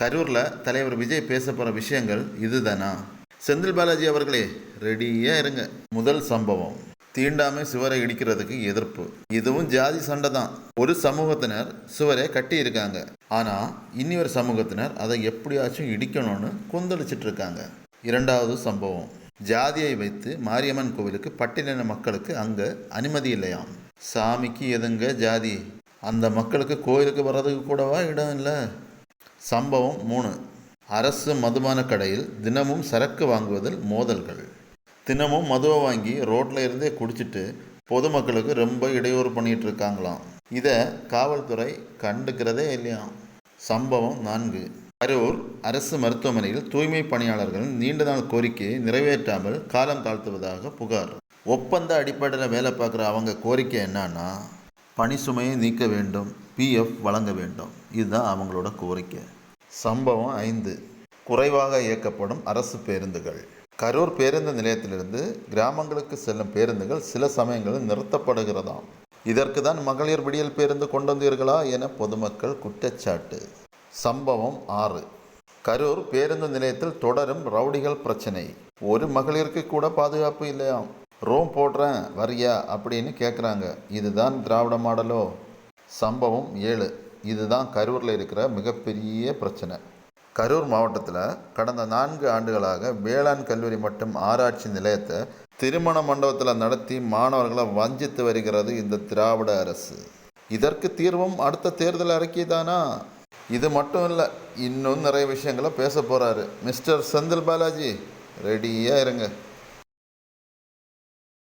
கரூரில் தலைவர் விஜய் பேச போகிற விஷயங்கள் இதுதானா? செந்தில் பாலாஜி அவர்களே ரெடியாக இருங்க. முதல் சம்பவம் தீண்டாமை சுவரை இடிக்கிறதுக்கு எதிர்ப்பு. இதுவும் ஜாதி சண்டை தான். ஒரு சமூகத்தினர் சுவரை கட்டி இருக்காங்க. ஆனால் இனி ஒரு சமூகத்தினர் அதை எப்படியாச்சும் இடிக்கணும்னு கொந்தளிச்சிட்டு இருக்காங்க. இரண்டாவது சம்பவம் ஜாதியை வைத்து மாரியம்மன் கோவிலுக்கு பட்டியலின மக்களுக்கு அங்கே அனுமதி இல்லையாம். சாமிக்கு எதுங்க ஜாதி? அந்த மக்களுக்கு கோயிலுக்கு வர்றதுக்கு கூடவா இடம் இல்லை? சம்பவம் மூணு. அரசு மதுபான கடையில் தினமும் சரக்கு வாங்குவதில் மோதல்கள். தினமும் மதுவை வாங்கி ரோட்டில் இருந்தே குடிச்சிட்டு பொதுமக்களுக்கு ரொம்ப இடையூறு பண்ணிட்டு இருக்காங்களாம். இதை காவல்துறை கண்டுக்கிறதே இல்லையாம் சம்பவம் நான்கு. கரூர் அரசு மருத்துவமனையில் தூய்மை பணியாளர்கள் நீண்ட நாள் கோரிக்கையை நிறைவேற்றாமல் காலம் தாழ்த்துவதாக புகார். ஒப்பந்த அடிப்படையில் வேலை பார்க்குற அவங்க கோரிக்கை என்னன்னா பணி சுமையை நீக்க வேண்டும் பிஎஃப் வழங்க வேண்டும். இதுதான் அவங்களோட கோரிக்கை. சம்பவம் ஐந்து. குறைவாக இயக்கப்படும் அரசு பேருந்துகள். கரூர் பேருந்து நிலையத்திலிருந்து கிராமங்களுக்கு செல்லும் பேருந்துகள் சில சமயங்களில் நிறுத்தப்படுகிறதாம். இதற்கு தான் மகளிர் விடியல் பேருந்து கொண்டு வந்தீர்களா என பொதுமக்கள் குற்றச்சாட்டு. சம்பவம் ஆறு. கரூர் பேருந்து நிலையத்தில் தொடரும் ரவுடிகள் பிரச்சனை. ஒரு மகளிருக்கு கூட பாதுகாப்பு இல்லையாம். ரோம் போடுறேன் வரியா? அப்படின்னு கேட்குறாங்க இதுதான் திராவிட மாடலோ? சம்பவம் ஏழு. இதுதான் கரூரில் இருக்கிற மிகப்பெரிய பிரச்சனை. கரூர் மாவட்டத்தில் கடந்த நான்கு ஆண்டுகளாக வேளாண் கல்லூரி மற்றும் ஆராய்ச்சி நிலையத்தை திருமண மண்டபத்தில் நடத்தி மாணவர்களை வஞ்சித்து வருகிறது இந்த திராவிட அரசு. இதற்கு தீர்வும் அடுத்த தேர்தல் அறிக்கை தானா இது மட்டும் இல்லை இன்னும் நிறைய விஷயங்களை பேச போகிறாரு மிஸ்டர் செந்தில் பாலாஜி ரெடியாக இருங்க.